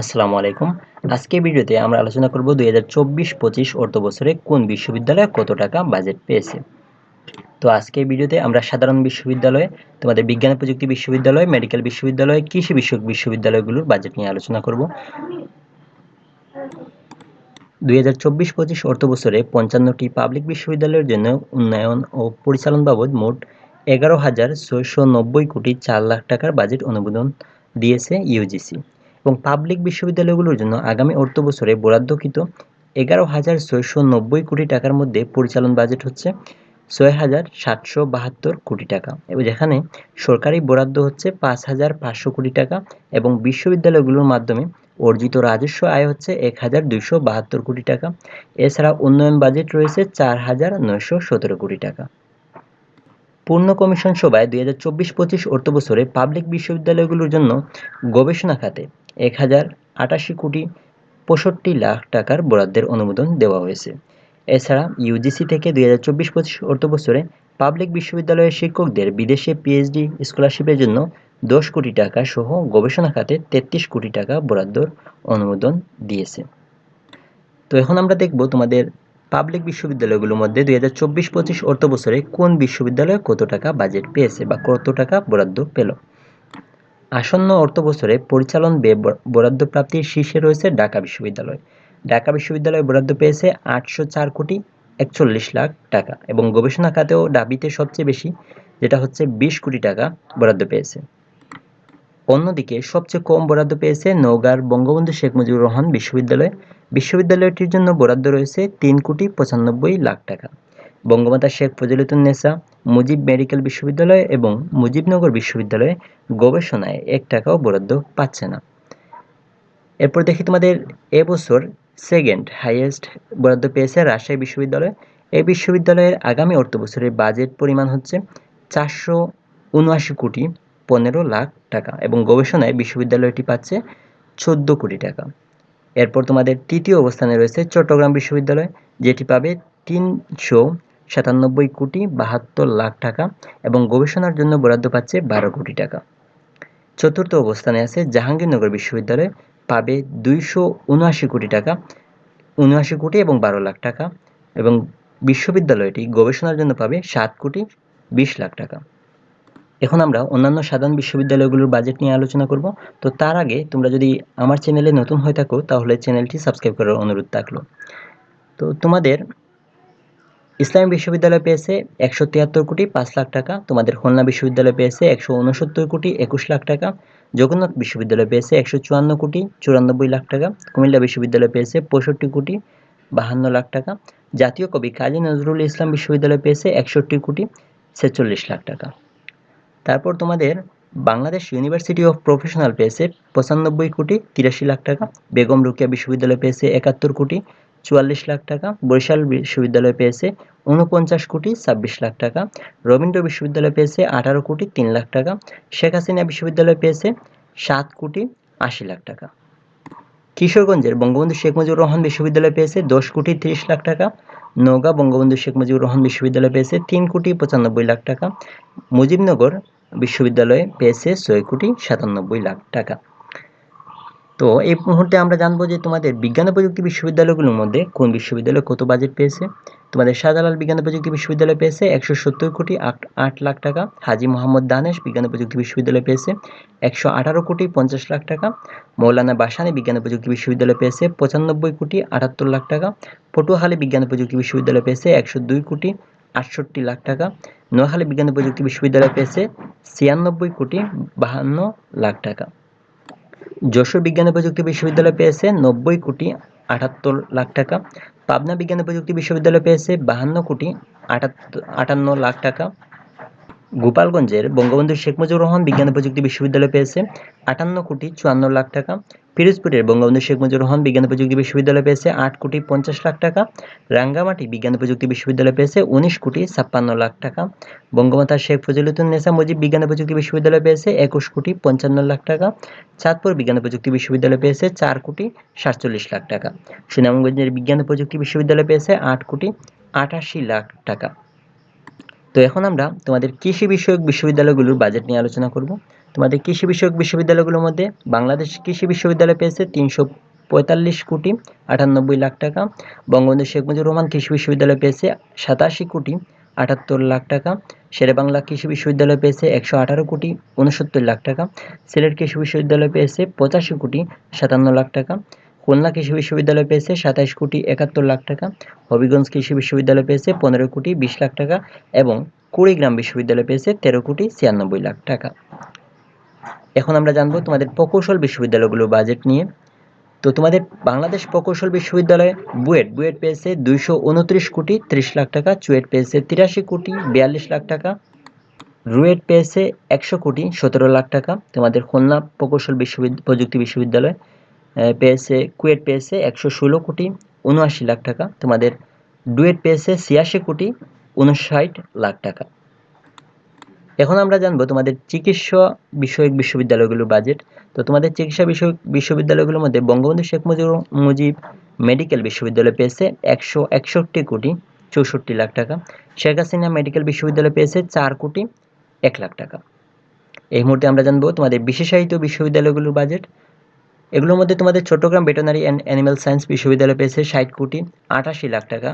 আসসালামু আলাইকুম। আজকে ভিডিওতে আমরা আলোচনা করব দুই হাজার চব্বিশ পঁচিশ অর্থ বছরে কোন বিশ্ববিদ্যালয় কত টাকা বাজেট পেয়েছে। তো আজকে ভিডিওতে আমরা সাধারণ বিশ্ববিদ্যালয়, তোমাদের বিজ্ঞান প্রযুক্তি বিশ্ববিদ্যালয়, মেডিকেল বিশ্ববিদ্যালয়, কৃষি বিষয়ক বিশ্ববিদ্যালয়গুলোর বাজেট নিয়ে আলোচনা করব। দুই হাজার চব্বিশ পঁচিশ অর্থ বছরে পঞ্চান্নটি পাবলিক বিশ্ববিদ্যালয়ের জন্য উন্নয়ন ও পরিচালন বাবদ মোট এগারো হাজার ছয়শো নব্বই কোটি চার লাখ টাকার বাজেট অনুমোদন দিয়েছে ইউজিসি এবং পাবলিক বিশ্ববিদ্যালয়গুলোর জন্য আগামী অর্থ বছরে বরাদ্দকৃত এগারো হাজার ছয়শো নব্বই কোটি টাকার মধ্যে পরিচালন বাজেট হচ্ছে ছয় হাজার সাতশো বাহাত্তর কোটি টাকা। এবং যেখানে সরকারি বরাদ্দ হচ্ছে পাঁচ হাজার পাঁচশো কোটি টাকা এবং বিশ্ববিদ্যালয়গুলোর মাধ্যমে অর্জিত রাজস্ব আয় হচ্ছে এক হাজার দুইশো বাহাত্তর কোটি টাকা। এছাড়া উন্নয়ন বাজেট রয়েছে চার হাজার নয়শো সতেরো কোটি টাকা। পূর্ণ কমিশন সভায় দুই হাজার চব্বিশ পঁচিশ অর্থবছরে পাবলিক বিশ্ববিদ্যালয়গুলোর জন্য গবেষণা খাতে এক হাজার আটাশি কোটি পঁয়ষট্টি লাখ টাকার বরাদ্দের অনুমোদন দেওয়া হয়েছে। এছাড়া ইউজিসি থেকে দুই হাজার চব্বিশ পঁচিশ অর্থবছরে পাবলিক বিশ্ববিদ্যালয়ের শিক্ষকদের বিদেশে পিএইচডি স্কলারশিপের জন্য দশ কোটি টাকা সহ গবেষণা খাতে তেত্রিশ কোটি টাকা বরাদ্দর অনুমোদন দিয়েছে। তো এখন আমরা দেখব তোমাদের পাবলিক বিশ্ববিদ্যালয়গুলোর মধ্যে দুই হাজার চব্বিশ পঁচিশ অর্থ বছরে কোন বিশ্ববিদ্যালয়ে কত টাকা বাজেট পেয়েছে বা কত টাকা বরাদ্দ পেল। আসন্ন অর্থ বছরে পরিচালন ব্যয় বরাদ্দ প্রাপ্তির শীর্ষে রয়েছে ঢাকা বিশ্ববিদ্যালয়। ঢাকা বিশ্ববিদ্যালয় বরাদ্দ পেয়েছে আটশো চার কোটি একচল্লিশ লাখ টাকা এবং গবেষণা খাতেও দাবিতে সবচেয়ে বেশি, যেটা হচ্ছে বিশ কোটি টাকা বরাদ্দ পেয়েছে। অন্যদিকে সবচেয়ে কম বরাদ্দ পেয়েছে নওগাঁর বঙ্গবন্ধু শেখ মুজিবুর রহমান বিশ্ববিদ্যালয়। বিশ্ববিদ্যালয়টির জন্য বরাদ্দ রয়েছে তিন কোটি পঁচানব্বই লাখ টাকা। বঙ্গমাতা শেখ ফজিলতুন্নেসা মুজিব মেডিকেল বিশ্ববিদ্যালয় এবং মুজিবনগর বিশ্ববিদ্যালয়ে গবেষণায় এক টাকাও বরাদ্দ পাচ্ছে না। এরপর দেখি তোমাদের এবছর সেকেন্ড হাইয়েস্ট বরাদ্দ পেয়েছে রাজশাহী বিশ্ববিদ্যালয়। এই বিশ্ববিদ্যালয়ের আগামী অর্থ বছরের বাজেট পরিমাণ হচ্ছে চারশো উনআশি কোটি পনেরো লাখ টাকা এবং গবেষণায় বিশ্ববিদ্যালয়টি পাচ্ছে চোদ্দ কোটি টাকা। এরপর তোমাদের তৃতীয় অবস্থানে রয়েছে চট্টগ্রাম বিশ্ববিদ্যালয়, যেটি পাবে তিনশো সাতানব্বই কোটি বাহাত্তর লাখ টাকা এবং গবেষণার জন্য বরাদ্দ পাচ্ছে বারো কোটি টাকা। চতুর্থ অবস্থানে আছে জাহাঙ্গীরনগর বিশ্ববিদ্যালয়, পাবে দুইশো উনআশি কোটি টাকা, উনআশি কোটি এবং বারো লাখ টাকা এবং বিশ্ববিদ্যালয়টি গবেষণার জন্য পাবে সাত কোটি বিশ লাখ টাকা। এখন আমরা অন্যান্য সাধারণ বিশ্ববিদ্যালয়গুলোর বাজেট নিয়ে আলোচনা করব। তো তার আগে তোমরা যদি আমার চ্যানেলে নতুন হয়ে থাকো, তাহলে চ্যানেলটি সাবস্ক্রাইব করার অনুরোধ থাকল। তো তোমাদের ইসলামী বিশ্ববিদ্যালয় পেয়েছে একশো তিয়াত্তর কোটি পাঁচ লাখ টাকা, তোমাদের খুলনা বিশ্ববিদ্যালয় পেয়েছে একশো উনসত্তর কোটি একুশ লাখ টাকা, জগন্নাথ বিশ্ববিদ্যালয় পেয়েছে একশো চুয়ান্ন কোটি চুরানব্বই লাখ টাকা, কুমিল্লা বিশ্ববিদ্যালয় পেয়েছে পঁয়ষট্টি কোটি বাহান্ন লাখ টাকা, জাতীয় কবি কাজী নজরুল ইসলাম বিশ্ববিদ্যালয় পেয়েছে একষট্টি কোটি ছেচল্লিশ লাখ টাকা। তারপর তোমাদের বাংলাদেশ ইউনিভার্সিটি অফ প্রফেশনাল পেয়েছে পঁচানব্বই কোটি তিরাশি লাখ টাকা, বেগম রুকিয়া বিশ্ববিদ্যালয় পেয়েছে একাত্তর কোটি চুয়াল্লিশ লাখ টাকা, বরিশাল বিশ্ববিদ্যালয় পেয়েছে উনপঞ্চাশ কোটি ছাব্বিশ লাখ টাকা, রবীন্দ্র বিশ্ববিদ্যালয় পেয়েছে আঠারো কোটি তিন লাখ টাকা, শেখ হাসিনা বিশ্ববিদ্যালয় পেয়েছে সাত কোটি আশি লাখ টাকা। কিশোরগঞ্জের বঙ্গবন্ধু শেখ মুজিবুর রহমান বিশ্ববিদ্যালয় পেয়েছে দশ কোটি তিরিশ লাখ টাকা, নওগাঁ বঙ্গবন্ধু শেখ মুজিবুর রহমান বিশ্ববিদ্যালয় পেয়েছে তিন কোটি পঁচানব্বই লাখ টাকা, মুজিবনগর বিশ্ববিদ্যালয়ে পেয়েছে ছয় কোটি সাতানব্বই লাখ টাকা। তো এই মুহূর্তে আমরা জানব যে তোমাদের বিজ্ঞান প্রযুক্তি বিশ্ববিদ্যালয়গুলোর মধ্যে কোন বিশ্ববিদ্যালয় কত বাজেট পেয়েছে? তোমাদের শাহজালাল বিজ্ঞান প্রযুক্তি বিশ্ববিদ্যালয় পেয়েছে একশো সত্তর কোটি আট লাখ টাকা। হাজি মোহাম্মদ দানেশ বিজ্ঞান প্রযুক্তি বিশ্ববিদ্যালয় পেয়েছে একশো আঠারো কোটি পঞ্চাশ লাখ টাকা। মৌলানা বাসানি বিজ্ঞান প্রযুক্তি বিশ্ববিদ্যালয় পেয়েছে পঁচানব্বই কোটি আটাত্তর লাখ টাকা। পটুয়াখালী বিজ্ঞান প্রযুক্তি বিশ্ববিদ্যালয় পেয়েছে একশো দুই কোটি আটষট্টি লাখ টাকা। নোয়াখালী বিজ্ঞান প্রযুক্তি বিশ্ববিদ্যালয় পেয়েছে ছিয়ানব্বই কোটি বাহান্ন লাখ টাকা। যশোর বিজ্ঞান ও প্রযুক্তি বিশ্ববিদ্যালয় পেয়েছে নব্বই কোটি আটাত্তর লাখ টাকা। পাবনা বিজ্ঞান ও প্রযুক্তি বিশ্ববিদ্যালয় পেয়েছে বাহান্ন কোটি আটাত্তর, আটান্ন লাখ টাকা। গোপালগঞ্জের বঙ্গবন্ধু শেখ মুজিবুর রহমান বিজ্ঞান ও প্রযুক্তি বিশ্ববিদ্যালয় পেয়েছে আটান্ন কোটি চুয়ান্ন লাখ টাকা। পিরোজপুরের বঙ্গবন্ধু শেখ মুজিবুর রহমান বিজ্ঞান প্রযুক্তি বিশ্ববিদ্যালয় পেয়েছে আট কোটি পঞ্চাশ লাখ টাকা। রাঙ্গামাটি বিজ্ঞান প্রযুক্তি বিশ্ববিদ্যালয় পেয়েছে উনিশ কোটি ছাপ্পান্ন লাখ টাকা। বঙ্গমাতা শেখ ফজিলতুন্নেসা মুজিব বিজ্ঞান প্রযুক্তি বিশ্ববিদ্যালয় পেয়েছে একুশ কোটি পঞ্চান্ন লাখ টাকা। চাঁদপুর বিজ্ঞান প্রযুক্তি বিশ্ববিদ্যালয় পেয়েছে চার কোটি সাতচল্লিশ লাখ টাকা। সুনামগঞ্জের বিজ্ঞান প্রযুক্তি বিশ্ববিদ্যালয় পেয়েছে আট কোটি আটাশি লাখ টাকা। তো এখন আমরা তোমাদের কৃষি বিষয়ক বিশ্ববিদ্যালয়গুলোর বাজেট নিয়ে আলোচনা করব। তোমাদের কৃষি বিষয়ক বিশ্ববিদ্যালয়গুলোর মধ্যে বাংলাদেশ কৃষি বিশ্ববিদ্যালয় পেয়েছে তিনশো পঁয়তাল্লিশ কোটি আটানব্বই লাখ টাকা। বঙ্গবন্ধু শেখ মুজিবুর রহমান কৃষি বিশ্ববিদ্যালয় পেয়েছে সাতাশি কোটি আটাত্তর লাখ টাকা। শেরেবাংলা কৃষি বিশ্ববিদ্যালয় পেয়েছে একশো আঠারো কোটি উনসত্তর লাখ টাকা। সিলেট কৃষি বিশ্ববিদ্যালয় পেয়েছে পঁচাশি কোটি সাতান্ন লাখ টাকা। খুলনা কৃষি বিশ্ববিদ্যালয় পেয়েছে সাতাইশ কোটি একাত্তর লাখ টাকা, হবিগঞ্জ কৃষি বিশ্ববিদ্যালয় পেয়েছে পনেরো কোটি বিশ লাখ টাকা এবং কুড়িগ্রাম বিশ্ববিদ্যালয় পেয়েছে তেরো কোটি ছিয়ানব্বই লাখ টাকা। এখন আমরা জানব তোমাদের প্রকৌশল বিশ্ববিদ্যালয়গুলোর বাজেট নিয়ে। তো তোমাদের বাংলাদেশ প্রকৌশল বিশ্ববিদ্যালয়ে বুয়েট বুয়েট পেয়েছে দুইশো উনত্রিশ কোটি ত্রিশ লাখ টাকা, চুয়েট পেয়েছে তিরাশি কোটি বিয়াল্লিশ লাখ টাকা, রুয়েট পেয়েছে একশো কোটি সতেরো লাখ টাকা। তোমাদের খুলনা প্রকৌশল বিশ্ববিদ্যালয় প্রযুক্তি বিশ্ববিদ্যালয় পেয়েছে, কুয়েট পেয়েছে একশো ষোলো কোটি উনআশি লাখ টাকা। তোমাদের ডুয়েট পেয়েছে ছিয়াশি কোটি উনষাট লাখ টাকা। এখন আমরা জানব তোমাদের চিকিৎসা বিষয়ক বিশ্ববিদ্যালয়গুলোর বাজেট তো তোমাদের চিকিৎসা বিষয়ক বিশ্ববিদ্যালয়গুলোর মধ্যে বঙ্গবন্ধু শেখ মুজিবুর মুজিব মেডিকেল বিশ্ববিদ্যালয় পেয়েছে একশো একষট্টি কোটি চৌষট্টি লাখ টাকা। শেখ হাসিনা মেডিকেল বিশ্ববিদ্যালয় পেয়েছে চার কোটি এক লাখ টাকা। এই মুহূর্তে আমরা জানব তোমাদের বিশেষায়িত বিশ্ববিদ্যালয়গুলোর বাজেট এগুলোর মধ্যে তোমাদের Chattogram veterinary and animal science বিশ্ববিদ্যালয় পেয়েছে ষাট কোটি আটাশি লাখ টাকা।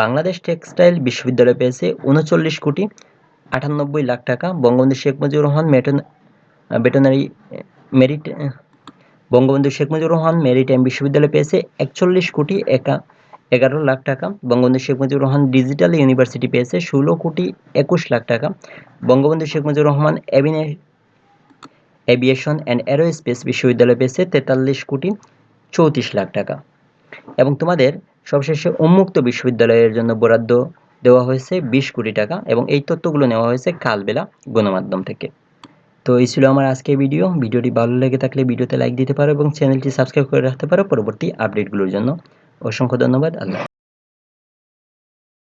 বাংলাদেশ টেক্সটাইল বিশ্ববিদ্যালয় পেয়েছে উনচল্লিশ কোটি আটানব্বই লাখ টাকা। বঙ্গবন্ধু শেখ মুজিবুর রহমান মেটন ভেটেনারি মেরিট বঙ্গবন্ধু শেখ মুজিবুর রহমান মেরিটাইম বিশ্ববিদ্যালয় পেয়েছে একচল্লিশ কোটি একা এগারো লাখ টাকা। বঙ্গবন্ধু শেখ মুজিবুর রহমান ডিজিটাল ইউনিভার্সিটি পেয়েছে ষোলো কোটি একুশ লাখ টাকা। বঙ্গবন্ধু শেখ মুজিবুর রহমান এভিনে এভিয়েশন অ্যান্ড অ্যারোস্পেস বিশ্ববিদ্যালয় পেয়েছে তেতাল্লিশ কোটি চৌত্রিশ লাখ টাকা। এবং তোমাদের সবশেষে উন্মুক্ত বিশ্ববিদ্যালয়ের জন্য বরাদ্দ দেওয়া হয়েছে বিশ কোটি টাকা এবং এই তথ্যগুলো নেওয়া হয়েছে কালবেলা গণমাধ্যম থেকে। তো এই ছিল আমার আজকের ভিডিও। ভিডিওটি ভালো লেগে থাকলে ভিডিওতে লাইক দিতে পারো এবং চ্যানেলটি সাবস্ক্রাইব করে রাখতে পারো পরবর্তী আপডেটগুলোর জন্য। অসংখ্য ধন্যবাদ। আল্লাহ